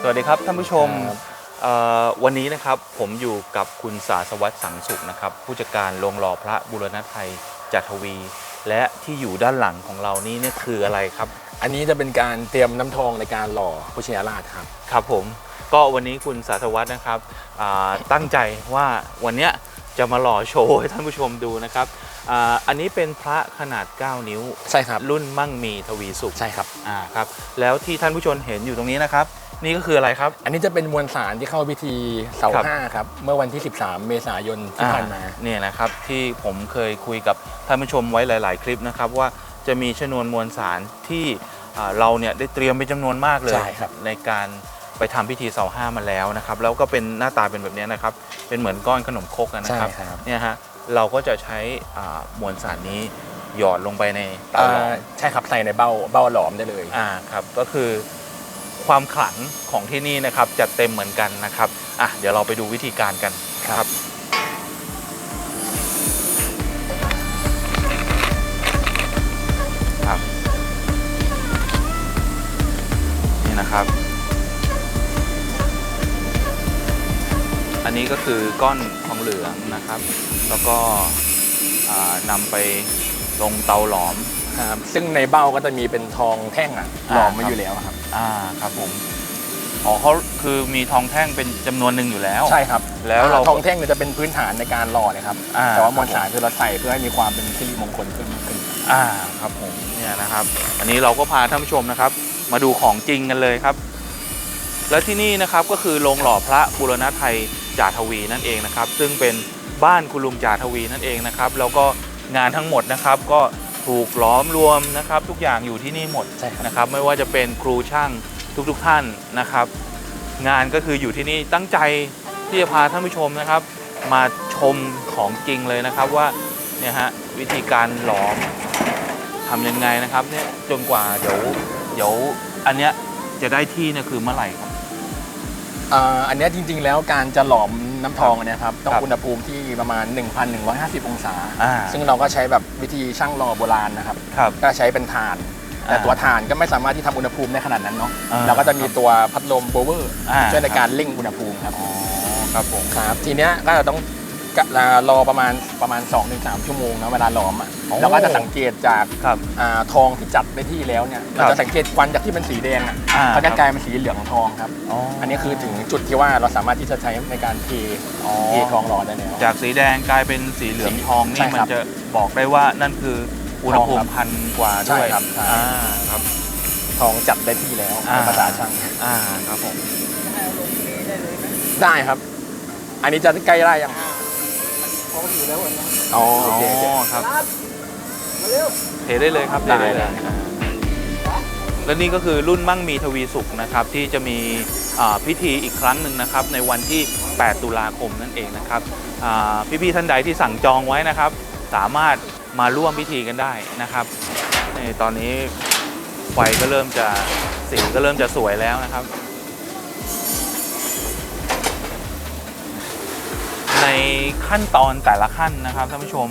สวัสดีครับท่านผู้ชมครับเอ่อวันนี้นะครับผมอยู่กับคุณสาสวัสดิ์สังสุขนะครับผู้จัดการโรงหล่อพระบุรณะไทยจัทวี และที่อยู่ด้านหลังของเรานี่เนี่ยคืออะไรครับอันนี้จะเป็นการเตรียมน้ำทองในการหล่อพุชยราชครับ ครับผมก็วันนี้คุณสาสวัสดิ์นะครับอ่าตั้งใจว่าวันเนี้ยจะมาหล่อโชว์ให้ท่านผู้ชมดูนะครับ อ่าอันนี้เป็นพระขนาด 9 นิ้ว ใช่ครับ รุ่นมั่งมีทวีสุขใช่ครับ อ่าครับ แล้วที่ท่านผู้ชมเห็นอยู่ตรงนี้นะครับ นี่ก็คืออะไรครับ อันนี้จะเป็นมวลสารที่เข้าพิธีเสาครับ ห้าครับ เมื่อวันที่ 13 เมษายนที่ผ่านมา อ่เนี่ยนะครับที่ผมเคยคุยกับท่านผู้ชมไว้หลาย ๆ คลิปนะครับว่าจะมีชนวนมวลสารที่อ่าเราเนี่ยได้เตรียมเป็นจำนวนมากเลยใช่ครับ ในการไปทำพิธีเสาห้ามาแล้วนะครับ แล้วก็เป็นหน้าตาเป็นแบบเนี้ยนะครับ เป็นเหมือนก้อนขนมครกอะนะใช่ครับ ครับเนี่ยฮะ เราก็จะใช้อ่ามวลสารนี้หยอดลงไปในเตาอ่าหลอมใช่ครับใส่ในเบ้าเบ้าหลอมได้เลยอ่าครับก็คือความขลังของที่นี่นะครับจัดเต็มเหมือนกันนะครับอะเดี๋ยวเราไปดูวิธีการกันครับครับ นี่นะครับ อันนี้ก็คือก้อนทองเหลืองนะครับ แล้วก็อ่านำไปลงเตาหลอมครับซึ่งในเบ้าก็จะมีเป็นทองแท่งอะอ่าหลอมมาครับอยู่แล้วครับ อ่าครับผมอ๋อเขาคือมีทองแท่งเป็นจำนวนหนึ่งอยู่แล้ว ใช่ครับ แล้วเราทองแท่งเนี่ยจะเป็นพื้นฐานในการหล่อนะครับอ่าแต่ว่ามวลสารคือเราใส่เพื่อให้มีความเป็นสิริมงคลเพิ่มมากขึ้นอ่าครับผมเนี่ยนะครับ อันนี้เราก็พาท่านผู้ชมนะครับ มาดูของจริงกันเลยครับ และที่นี่นะครับก็คือโรงหล่อพระบุรณะไทยจ่าทวีนั่นเองนะครับ ซึ่งเป็น บ้านคุณลุงจ่าทวีนั่นเองนะครับแล้วก็งานทั้งหมดนะครับก็ถูกล้อมรวมนะครับ ทุกอย่างอยู่ที่นี่หมดใช่ครับ นะครับไม่ว่าจะเป็นครูช่างทุกๆท่านนะครับ งานก็คืออยู่ที่นี่ตั้งใจที่จะพาท่านผู้ชมนะครับ มาชมของจริงเลยนะครับว่าเนี่ยฮะวิธีการหลอมทำยังไงนะครับเนี่ยจนกว่าเดี๋ยวเดี๋ยวอันเนี้ยจะได้ที่เนี่ยคือเมื่อไหร่ครับ อ่าอันเนี้ยจริง ๆ แล้วการจะหลอมน้ำทองอันเนี้ยครับต้องครับอุณหภูมิที่ประมาณ 1,150 องศาอ่าซึ่งเราก็ใช้แบบวิธีช่างหล่อโบราณนะครับครับก็ใช้เป็นถ่าน แต่อ่าตัวถ่านก็ไม่สามารถที่ทำอุณหภูมิได้ขนาดนั้นเนาะอ่าเราก็จะมีตัวพัดลมโบเวอร์อ่าช่วยในการเร่งอุณหภูมิครับอ๋อครับผมครับ ทีเนี้ยก็จะต้องกะ รอประมาณประมาณ2-3ชั่วโมงนะเวลาหลอมอะโอ้เราก็จะสังเกตจากครับอ่าทองที่จัดในที่แล้วเนี่ยครัเราบจะสังเกตควันจากที่เป็นสีแดงอะอ่าก็จะกลายเป็นสีเหลืองทองครับอ๋ออั นนี้คือถึงจุดที่ว่าเราสามารถที่จะใช้ในการเทอ๋อ เททองหล่อได้แล้ว จากสีแดงกลายเป็นสีเหลืองทองใช่นี่มัคนรับจะบอกได้ว่านั่นคืออุณหภูทองครัมิบพันกว่าด้วยใช่ครับใช่ อ่าครับ ทองจัดได้ที่แล้วอ่า ในภาษาช่างอ่าครับผมได้ครับ อันนี้จะใกล้ได้ยังอ๋ อโอเคโอเคครับเทได้เลยครับได้เทได้อ่าและนี่ก็คือรุ่นมั่งมีทวีสุขนะครับ ที่จะมีอ่าพิธีอีกครั้งหนึ่งนะครับ ในวันที่ 8 ตุลาคมนั่นเองนะครับอ่าพี่ๆท่านใดที่สั่งจองไว้นะครับ สามารถมาร่วมพิธีกันได้นะครับนี่ตอนนี้ไฟก็เริ่มจะสีก็เริ่มจะสวยแล้วนะครับ ในขั้นตอนแต่ละขั้นนะครับท่านผู้ชม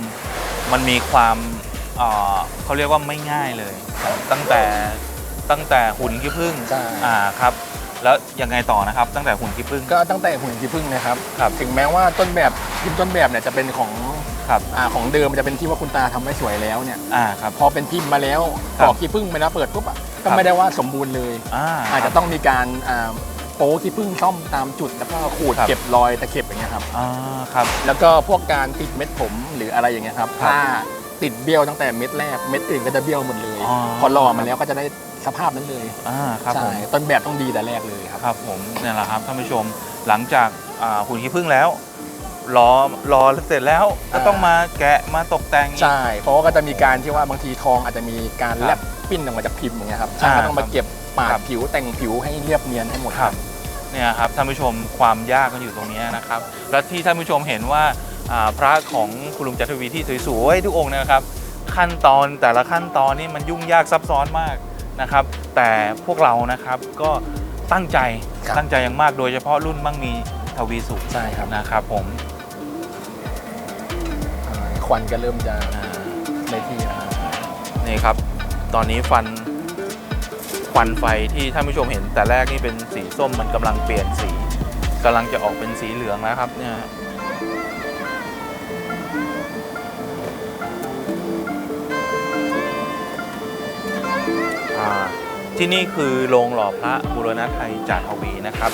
มันมีความเอ่อเขาเรียกว่าไม่ง่ายเลย ตั้งแต่ตั้งแต่หุ่นขี้ผึ้งใช่ อ่าครับ แล้วยังไงต่อนะครับ ตั้งแต่หุ่นขี้ผึ้ง ก็ตั้งแต่หุ่นขี้ผึ้งนะครับครับ ถึงแม้ว่าต้นแบบพิมพ์ต้นแบบเนี่ยจะเป็นของครับอ่าของเดิมมันจะเป็นที่ว่าคุณตาทำไว้สวยแล้วเนี่ย อ่าครับ พอเป็นพิมพ์มาแล้วครับต่อขี้ผึ้งไปแล้วเปิดปุ๊บอะก็ครับ ไม่ได้ว่าสมบูรณ์เลย อ่าอาจจะต้องมีการอ่า โป๊ขี้ผึ้งซ่อมตามจุดแล้วก็ขูดครับ เก็บรอยตะเข็บอย่างเงี้ยครับ อ่าครับ แล้วก็พวกการติดเม็ดผมหรืออะไรอย่างเงี้ยครับครับถ้าติดเบี้ยวตั้งแต่เม็ดแรกเม็ดอื่นก็จะเบี้ยวหมดเลย อ๋อ พอรอมาแล้วก็จะได้สภาพนั้นเลยอ่าครับผใช่ม ต้นแบบต้องดีแต่แรกเลยครับ ครับผมเนี่ยแหละครับท่านผู้ชมหลังจากอ่าหุ่นขี้ผึ้งแล้วรอรอเสร็จแล้วก็อ่า ต้องมาแกะมาตกแต่งอีก ใช่ เพราะว่าก็จะมีการที่ว่าบางทีทองอาจจะมีการครับแลบปิ้นออกมาจากพิมพ์อย่างเงี้ยครับช่างอ่าก็ต้องมาเก็บปาครัดบผิวแต่งผิวให้เรียบเนียนให้หมดครับ เนี่ยครับท่านผู้ชมความยากก็อยู่ตรงนี้นะครับ และที่ท่านผู้ชมเห็นว่าอ่าพระของคุณลุงจันทวีที่สวยๆทุกองค์นะครับ ขั้นตอนแต่ละขั้นตอนนี่มันยุ่งยากซับซ้อนมากนะครับ แต่พวกเรานะครับก็ตั้งใจครับตั้งใจอย่างมากโดยเฉพาะรุ่นมั่งมีทวีสุขใช่ครับนะครับผมอ่าควันก็เริ่มจะอ่าในที่แล้วครับนี่ครับ ตอนนี้ฟัน ควันไฟที่ท่านผู้ชมเห็นแต่แรกนี่เป็นสีส้มมันกำลังเปลี่ยนสีกำลังจะออกเป็นสีเหลืองแล้วครับเนี่ยอ่าที่นี่คือโรงหล่อพระบุรณะไทยจาทวีนะครับ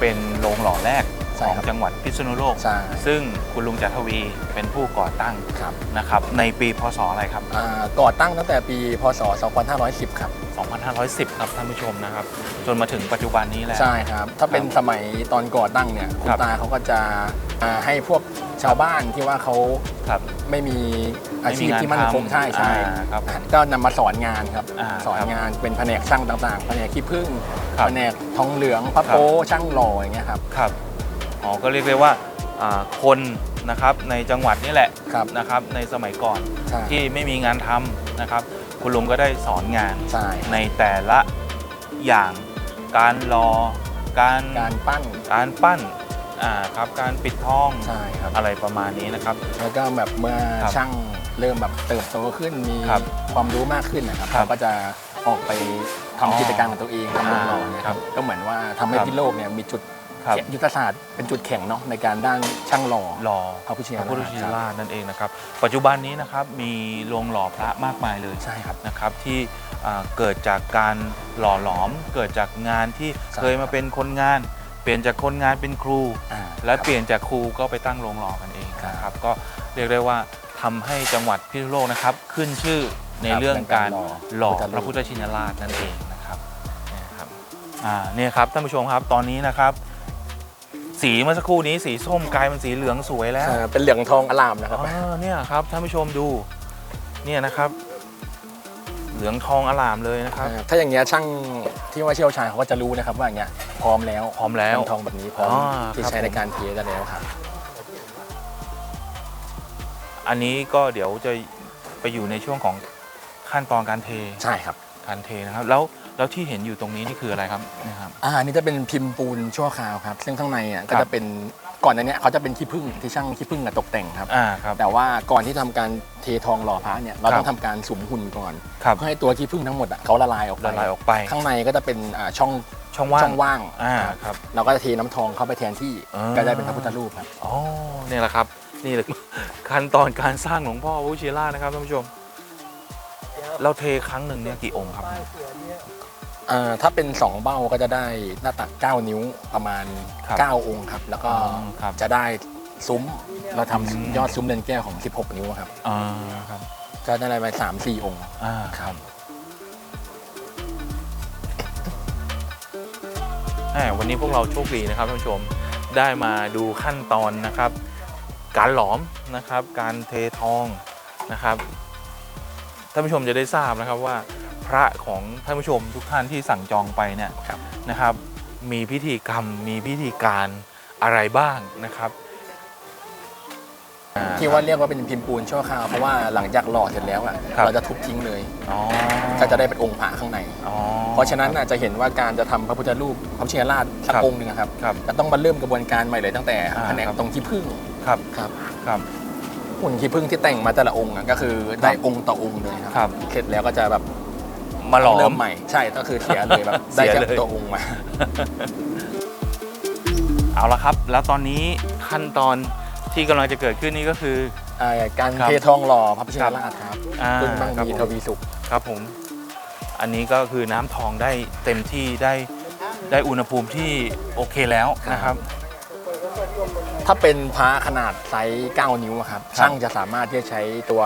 เป็นโรงหล่อแรกใช่ของครับจังหวัดพิษณุโลกใช่ซึ่งคุณลุงจาทวีเป็นผู้ก่อตั้งครับนะครับ ในปีพศอะไรครับอ่าก่อตั้งตั้งแต่ปีพศ 2510 ครับ 2510 ครับท่านผู้ชมนะครับ จนมาถึงปัจจุบันนี้แล้ว ใช่ครับ ถ้าเป็นสมัยตอนก่อตั้งเนี่ยคุณครับตาเขาก็จะอ่าให้พวกชาวบ้านที่ว่าเขาครับไม่มีอาชีพไม่มีงานที่มั่นคงทำใช่ใช่อ่าครับผมก็นำมาสอนงานครับ อ่าสอนครับงานเป็นแผนกช่างต่างๆ แผนกขี้ผึ้งครับแผนกทองเหลืองพระโป้ช่างหล่ออย่างเงี้ยครับครับอ๋อก็เรียกได้ว่าอ่าคนนะครับในจังหวัดนี่แหละครับนะครับในสมัยก่อนใช่ที่ไม่มีงานทำนะครับ คุณลุงก็ได้สอนงานใช่ในแต่ละอย่างการรอการการปั้นการปั้นอ่าครับการปิดทองใช่ครับอะไรประมาณนี้นะครับ แล้วก็แบบเมื่อครับช่างเริ่มแบบเติบโตขึ้นมีครับความรู้มากขึ้นนะครับครับเขาก็จะออกไปทำอ๋อกิจการของตัวเองทำโรงหล่อเนี่ยครับก็เหมือนว่าทำให้ครับ พิษโลกเนี่ยมีจุด ครับ ยุทธศาสตร์เป็นจุดแข็งเนาะในการด้านช่างหล่อหล่อพระพุทธชินพราชระพุทธชินราชนั่นเองนะครับ ปัจจุบันนี้นะครับมีโรงหล่อพระมากมายเลยใช่ครับนะครับที่อ่าเกิดจากการหล่อหลอม เกิดจากงานที่ใช่เคยมาเป็นคนงาน เปลี่ยนจากคนงานเป็นครูอ่าและครับเปลี่ยนจากครูก็ไปตั้งโรงหล่อกันเองครับนะครับก็เรียกได้ว่าทำให้จังหวัดพิษณุโลกนะครับ ขึ้นชื่อในครับเรื่องการเรื่องการหล่อหล่อพระพุทธชินราชนั่นเองนะครับเนี่ยครับอ่าเนี่ยครับท่านผู้ชมครับตอนนี้นะครับ สีเมื่อสักครู่นี้สีส้มกลายเป็นสีเหลืองสวยแล้วอ่าเป็นเหลืองทองอลามนะครับอ๋อเนี่ยครับท่านผู้ชมดู เนี่ยนะครับ เหลืองทองอลามเลยนะครับ อ่าถ้าอย่างเงี้ยช่างที่ว่าเชี่ยวชาญเขาก็จะรู้นะครับว่าอย่างเงี้ยพร้อมแล้วพร้อมแล้วเหองทองแบบนี้พร้อมอ๋อที่ครับ ใช้ในผมการเทได้แล้วครับ อันนี้ก็เดี๋ยวจะไปอยู่ในช่วงของขั้นตอนการเท ใช่ครับ การเทนะครับ แล้ว แล้วที่เห็นอยู่ตรงนี้นี่คืออะไรครับเนี่ยครับ อ่าอันนี้จะเป็นพิมพ์ปูนชั่วคราวครับ ซึ่งข้างในอะก็ครับ จะเป็นก่อนอันเนี้ยเขาจะเป็นขี้ผึ้งที่ช่างขี้ผึ้งอะตกแต่งครับ อ่าครับ แต่ว่าก่อนที่ทำการเททองหล่อพระเนี่ยเราครับ ต้องทำการสุมหุ่นก่อนครับเพื่อให้ตัวขี้ผึ้งทั้งหมดอะเขาละลายออกไปละลายออกไปข้างในก็จะเป็นอ่าช่องช่องว่างช่องว่างอ่าครับ เราก็จะเทน้ำทองเข้าไปแทนที่อ่า ก็ได้เป็นพระพุทธรูปครับ อ๋อเนี่ยแหละครับ นี่แหละ ขั้นตอนการสร้างหลวงพ่อพระพุทธชินราชนะครับท่านผู้ชม เราเทครั้งหนึ่งเนี่ยกี่องค์ครับอ่า ถ้าเป็น 2 เบ้าก็จะได้หน้าตัก 9 นิ้วประมาณ ครับ9 องค์ครับ แล้วก็อ๋อครับจะได้ซุ้ม เราทำอืม ยอดซุ้มเรือนแก้วของ 16 นิ้วครับ อ่าครับก็ได้ไปสามสี่องค์ อ่าครับแหมวันนี้พวกเราโชคดีนะครับท่านผู้ชมได้มาดูขั้นตอนนะครับ การหลอมนะครับ การเททองนะครับท่านผู้ชมจะได้ทราบนะครับว่า พระของท่านผู้ชมทุกท่านที่สั่งจองไปเนี่ยครับนะครับ มีพิธีกรรมมีพิธีการอะไรบ้างนะครับอ่ที่ว่าเรียกว่าเป็นพิมพ์ปูนชั่วคราวเพราะว่าหลังจากหล่อเสร็จแล้วอะครับเราจะทุบทิ้งเลยอ๋อก็จะได้เป็นองค์พระข้างในอ๋อเพราะฉะนั้นน่ะจะเห็นว่าการจะทำพระพุทธรูปพระพุทธชินราชสักครับองค์หนึ่งอะครับครับจะต้องมาเริ่มกระบวนการใหม่เลยตั้งแต่อ่าแผนกครับตรงขี้ผึ้งครับครับครับหุ่นขี้ผึ้งที่แต่งมาแต่ละองค์อะก็คือได้องค์ต่อองค์เลยคครัรับเสร็จแล้วก็จะแบบ มาหลอเริ่มม ใหม่ใช่ก็คือเสียเลยแบบเสีได้ยแค่เลย ตัวองค์มา เอาละครับ แล้วตอนนี้ขั้นตอนที่กำลังจะเกิดขึ้นนี่ก็คือ อ่าการครับเททองหล่อพระพุทธชินราชครับอ่าซึ่งมั่งครับมีผม ทวีสุข ครับผม อันนี้ก็คือน้ำทองได้เต็มที่ได้ได้อุณหภูมิที่โอเคแล้วนะครับ ถ้าเป็นพระขนาดไซส์ 9 นิ้วอะครับ ครับช่างจะสามารถที่จะใช้ตัว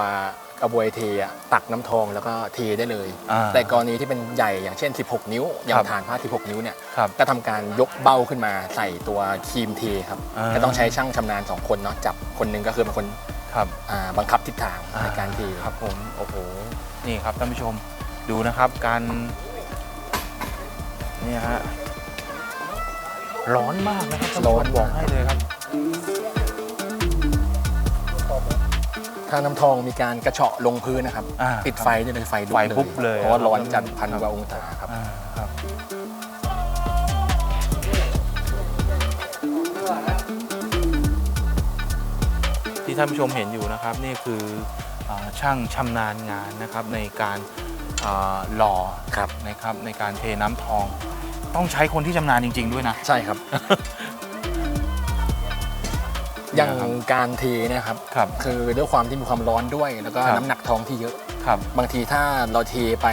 กระบวยเทอะตักน้ำทองแล้วก็เทได้เลย อ่าแต่กรณีที่เป็นใหญ่อย่างเช่น 16 นิ้ว อย่าครังบฐานพระ16 นิ้วเนี่ยครับก็ทำการยกเบ้าขึ้นมาใส่ตัวครีมเทครับอ่า ก็ต้องใช้ช่างชำนาญสองคนเนาะจับคนหนึ่งก็คือเป็นคนครับ อ่าบังคับทิศทางในการเทครับผม โอ้โห นี่ครับท่านผู้ชม ดูนะครับการ เนี่ยฮะ ร้อนมากนะครับท่านผู้ชมบอกให้เลยครับ ถ้าน้ำทองมีการกระเฉาะลงพื้นนะครับอ่าปิดไฟได้เลยไฟลุกไฟเลยปุ๊บเลยเพราะว่าร้อนจัดครับพันกว่าองศาครับ อ่าครับ ที่ท่านผู้ชมเห็นอยู่นะครับนี่คืออาช่างชำนาญงานนะครับในการอ่าหล่อครับนะครับในการเทน้ำทอง ต้องใช้คนที่ชำนาญจริง ๆ ด้วยนะ ใช่ครับ อย่างนะครับการเทเนะครับครับ คือด้วยความที่มีความร้อนด้วย แล้วก็ครับ น้ำหนักทองที่เยอะ ครับ บางทีถ้าเราเทไป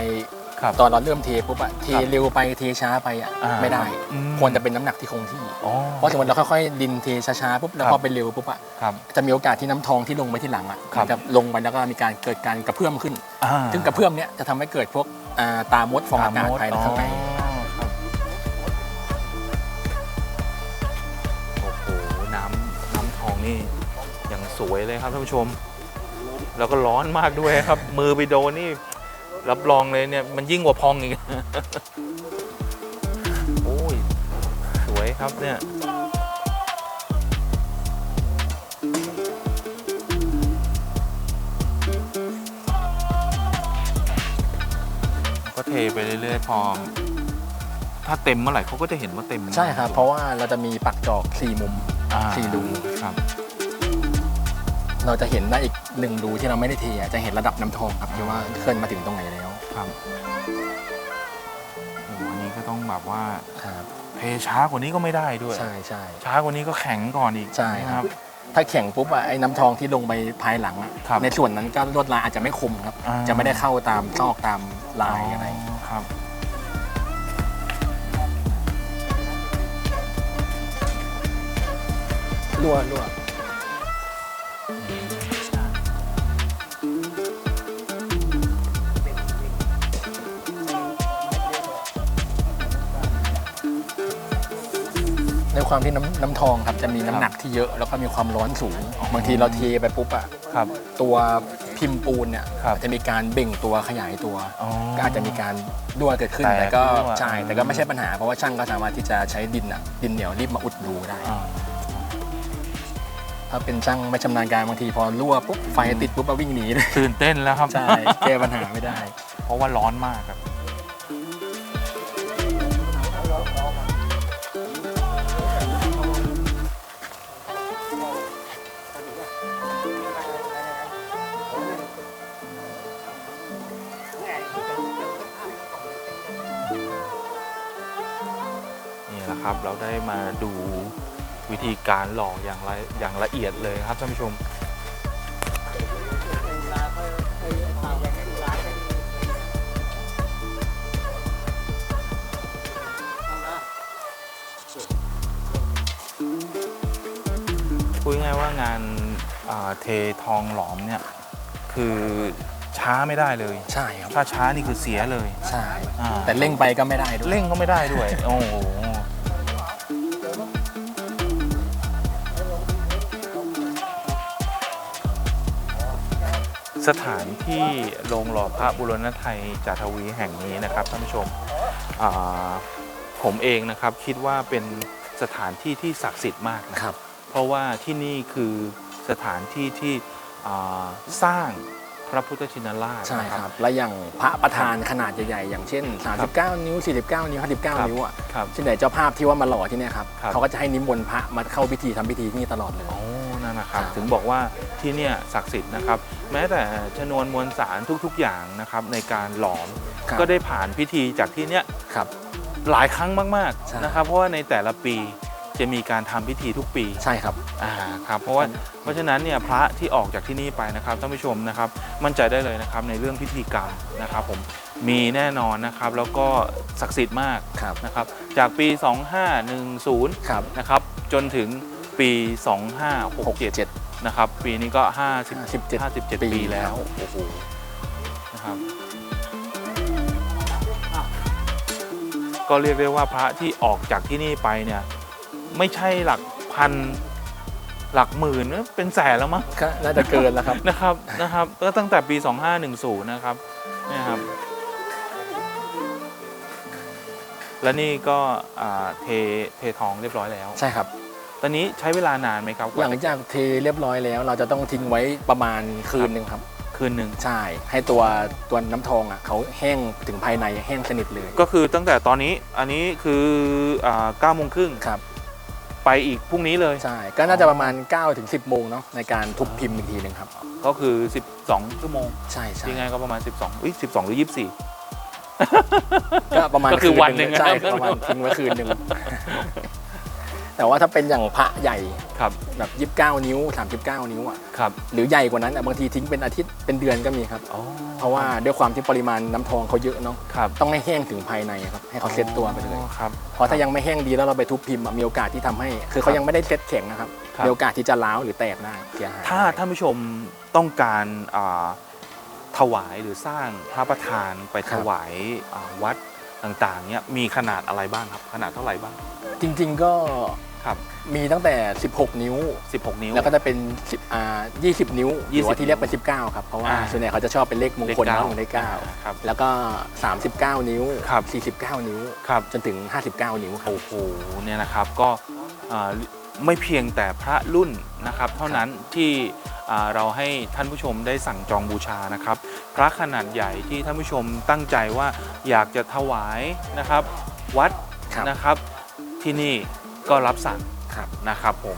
ครับตอนเราเริ่มเทปุ๊บอะเทครับเร็วไปเทช้าไปอะอ่าไม่ได้ อืม ควรจะเป็นน้ำหนักที่คงที่ อ๋อ เพราะสมมติเราค่อยๆดินเทช้าๆปุ๊บแล้วครับพอเป็นเร็วปุ๊บอะครับ จะมีโอกาสที่น้ำทองที่ลงไปที่หลังอะครับ มันจะลงไปแล้วก็มีการเกิดการกระเพื่อมขึ้น อ่าซึ่งกระเพื่อมเนี้ยจะทำให้เกิดพวกอ่าตามดฟองอากาศภายในข้างใน อ๋อ น้ำทองนี่อย่างสวยเลยครับท่านผู้ชม แล้วก็ร้อนมากด้วยครับ มือไปโดนนี่ รับรองเลยเนี่ยมันยิ่งกว่าพองอีกโอ้ยสวยครับเนี่ยก็เทไปเรื่อยๆ พอ ถ้าเต็มเมื่อไหร่เขาก็จะเห็นว่าเต็มใช่ครับ เพราะว่าเราจะมีปักจอกสี่มุม อ่า สี่รูครับ เราจะเห็นได้อีกหนึ่งรูที่เราไม่ได้เทอะจะเห็นระดับน้ำทองครับที่ว่าเคลื่อนมาถึงตรงไหนแล้วครับโอ้โหอันนี้ก็ต้องแบบว่าครับเทช้ากว่านี้ก็ไม่ได้ด้วย ใช่ใช่ ช้ากว่านี้ก็แข็งก่อนอีกใช่ครับ ถ้าแข็งปุ๊บอะไอ้น้ำทองที่ลงไปภายหลังอะครับในส่วนนั้นก็ลวดลายอาจจะไม่คมครับ อ่า จะไม่ได้เข้าตามซอกตามลายอะไร ครับ รั่วรั่วในความที่น้ำน้ำทองครับจะมีน้ำหนักที่เยอะแล้วก็มีความร้อนสูง บางทีเราเทไปปุ๊บอะครับ ตัวพิมพ์ปูนเนี่ยครับจะมีการเบ่งตัวขยายตัว อ๋อก็อาจจะมีการรั่วเกิดขึ้น แตกแต่ก็รั่วใช่แต่ก็ไม่ใช่ปัญหาเพราะว่าช่างก็สามารถที่จะใช้ดินอะดินเหนียวรีบมาอุดรูได้ อ่า ถ้าเป็นช่างไม่ชำนาญการบางทีพอรั่วปุ๊บไฟติดปุ๊บก็วิ่งหนีเลยตื่นเต้นแล้วครับ ใช่แก้ปัญหาไม่ได้ เพราะว่าร้อนมากครับ นี่แหละครับ เราได้มาดู วิธีการหล่ออย่างละอย่างละเอียดเลยครับท่านผู้ชมพูดง่ายๆว่างานอ่าเททองหลอมเนี่ยคือช้าไม่ได้เลย ใช่ครับ ถ้าช้านี่คือเสียเลย ใช่อ่าแต่เร่งไปก็ไม่ได้ด้วย เร่งก็ไม่ได้ด้วย โอ้ สถานที่โรงหล่อพระบุรณไทยจาทวีแห่งนี้นะครับท่านผู้ชมอ่าผมเองนะครับคิดว่าเป็นสถานที่ที่ศักดิ์สิทธิ์มากนะครับ เพราะว่าที่นี่คือสถานที่ที่อ่าสร้างพระพุทธชินราชใช่นะครับ และอย่างพระประธานขนาดใหญ่ๆ อย่างเช่น 39 นิ้ว 49 นิ้วครับ59 นิ้วอะครับส่วนใหญ่เจ้าภาพที่ว่ามาหล่อที่เนี่ยครับครับ เขาก็จะให้นิมนต์พระมาเข้าพิธีทำพิธีที่นี่ตลอดเลยโอ้ นั่นนะครับครับถึงบอกว่าที่เนี่ยศักดิ์สิทธิ์นะครับ แม้แต่ชนวนมวลสารทุกๆอย่างนะครับในการหลอมครับ ก็ได้ผ่านพิธีจากที่เนี้ยครับ หลายครั้งมากใช่ ๆนะครับเพราะว่าในแต่ละปีจะมีการทำพิธีทุกปี ใช่ครับ อ่าครับเพราะว่าเพราะฉะนั้นเนี่ยพระที่ออกจากที่นี่ไปนะครับท่านผู้ชมนะครับ มั่นใจได้เลยนะครับในเรื่องพิธีกรรมนะครับผมมีแน่นอนนะครับแล้วก็ศักดิ์สิทธิ์มากครับ นะครับจากปี 2510ครับ นะครับจนถึง ปี 2567 67 นะครับ ปีนี้ก็ 50 57 57ปีปีแล้วโอ้โหนะครับก็เรียกได้ว่าพระที่ออกจากที่นี่ไปเนี่ย ไม่ใช่หลักพันหลักหมื่นนะเป็นแสนแล้วมั้งก็น่าจะเกินแล้วครับนะครับนะครับก็ตั้งแต่ปี 2510 นะครับเนี่ยครับ และนี่ก็อ่าเทเททองเรียบร้อยแล้ว ใช่ครับ ตอนนี้ใช้เวลานานไหมครับกหลัว่างจากเทเรียบร้อยแล้ว เราจะต้องทิ้งไว้ประมาณคืนหนึ่งครับ คืนหนึ่งใช่ ให้ตัวตัวน้ำทองอะเขาแห้งถึงภายในแห้งสนิทเลย ก็คือตั้งแต่ตอนนี้อันนี้คืออ่า9โมงครึ่งครับ ไปอีกพรุ่งนี้เลย ใช่ ก็น่าจะประมาณ9ถึง10โมงเนาะในการทุบพิมพ์อีกทีหนึ่งครับ ก็คือ 12ชั่วโมง ใช่ใช่ยังไงก็ประมาณ 12อุ้ย12 หรือ 24 ก็ประมาณก็คือวันหนึ่งใช่นะครับประมาณทิ้งไว้คืนหนึ่ง แต่ว่าถ้าเป็นอย่างพระใหญ่ครับแบบ29นิ้ว39นิ้วอะครับหรือใหญ่กว่านั้นอะบางทีทิ้งเป็นอาทิตย์เป็นเดือนก็มีครับอ๋อ เพราะว่าด้วยความที่ปริมาณน้ำทองเขาเยอะเนาะครับต้องให้แห้งถึงภายในครับให้เขาเซ็ตตัวไปเลย อ๋อครับ เพราะถ้ายังไม่แห้งดีแล้วเราไปทุบพิมพ์อะมีโอกาสที่ทำให้ คือเขายังไม่ได้เซ็ตแข็งนะครับครับ มีโอกาสที่จะร้าวหรือแตกได้เสียหายถ้าท่านผู้ชมต้องการอ่าถวายหรือสร้างพระประธานไปถวายอ่าวัดต่างๆเนี่ยมีขนาดอะไรบ้างครับ ขนาดเท่าไหร่บ้าง จริง ๆ ก็ ครับ มีตั้งแต่ 16 นิ้ว 16 นิ้ว แล้วก็จะเป็น10อ่า20 นิ้วหรือว่าที่เรียกเป็น 19 ครับ เพราะว่าอ่าส่วนใหญ่เขาจะชอบเป็นเลขมงคลเลขเก้าเนาะเลขเก้าครับแล้วก็ 39 นิ้ว ครับ 49 นิ้ว ครับ จนถึง 59 นิ้วครับ โอ้โหเนี่ยนะครับก็อ่าไม่เพียงแต่พระรุ่นนะครับ เท่านั้นที่อ่าเราให้ท่านผู้ชมได้สั่งจองบูชานะครับ พระขนาดใหญ่ที่ท่านผู้ชมตั้งใจว่าอยากจะถวายนะครับ วัดครับ นะครับที่นี่ ก็รับสั่งนะครับผม